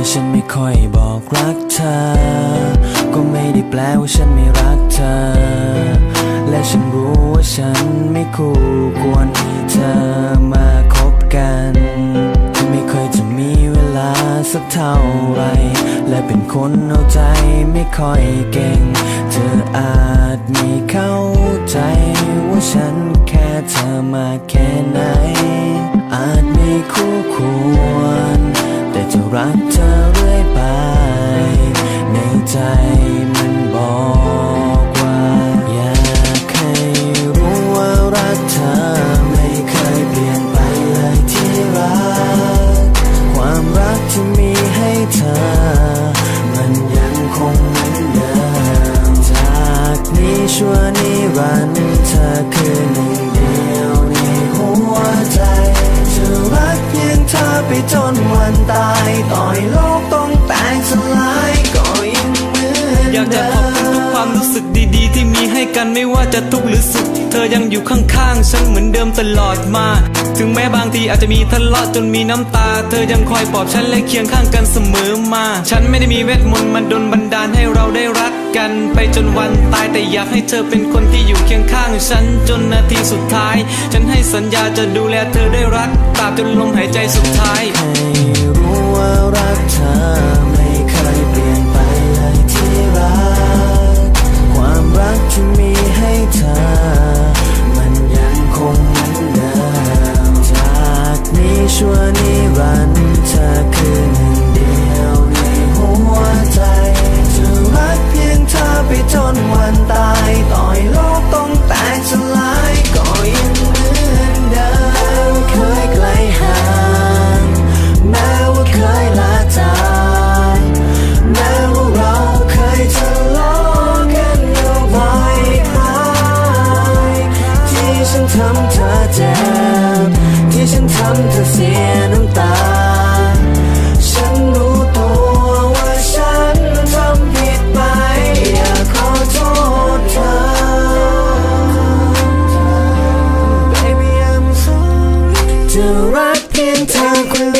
แม่ฉันไม่ค่อยบอกรักเธอ ก็ไม่ได้แปลว่าฉันไม่รักเธอ และฉันรู้ว่าฉันไม่คู่ควรเธอมาคบกันไม่เคยจะมีเวลาสักเท่าไร และเป็นคนเอาใจไม่ค่อยเก่ง เธออาจไม่เข้าใจว่าฉันแค่เธอมาแค่ไหน อาจไม่คู่ควร ชั่วนิรันดร์เธอคือหนึ่งเดียวในหัวใจจะรักเพียงเธอไปจนวันตายต่อยโลกต้องแตกสลายก็ยังเหมือนอยากจะขอบคุณทุกความรู้สึกดีๆ ที่มีให้กันไม่ว่าจะทุกข์หรือสุข เธอยังอยู่ข้างๆ ฉันเหมือนเดิมตลอดมา ถึงแม้บางทีอาจจะมีทะเลาะจนมีน้ำตา เธอยังคอยปลอบฉันและเคียงข้างกันเสมอมา ฉันไม่ได้มีเวทมนต์มาดลบันดาลให้เรา ได้รักกันไปจนวันตายแต่อยากให้เธอเป็นคนที่อยู่เคียงข้างฉันจนนาทีสุดท้าย ฉันให้สัญญาจะดูแลเธอได้รักตราบจนลมหายใจสุดท้ายให้รู้ว่ารักเธอไม่เคยเปลี่ยนไปเลยที่รัก ความรักที่มีให้เธอ มันยังคงเหมือนเดิมจากนี้ชั่วนิรันดร์ ธอเจ็บที่ฉันทำเธอเสียน้ำตา ฉันรู้ตัวว่าฉันทำผิดไป อยากขอโทษเธอ Baby I'm sorry จะรักเพียงเธอคนเดียว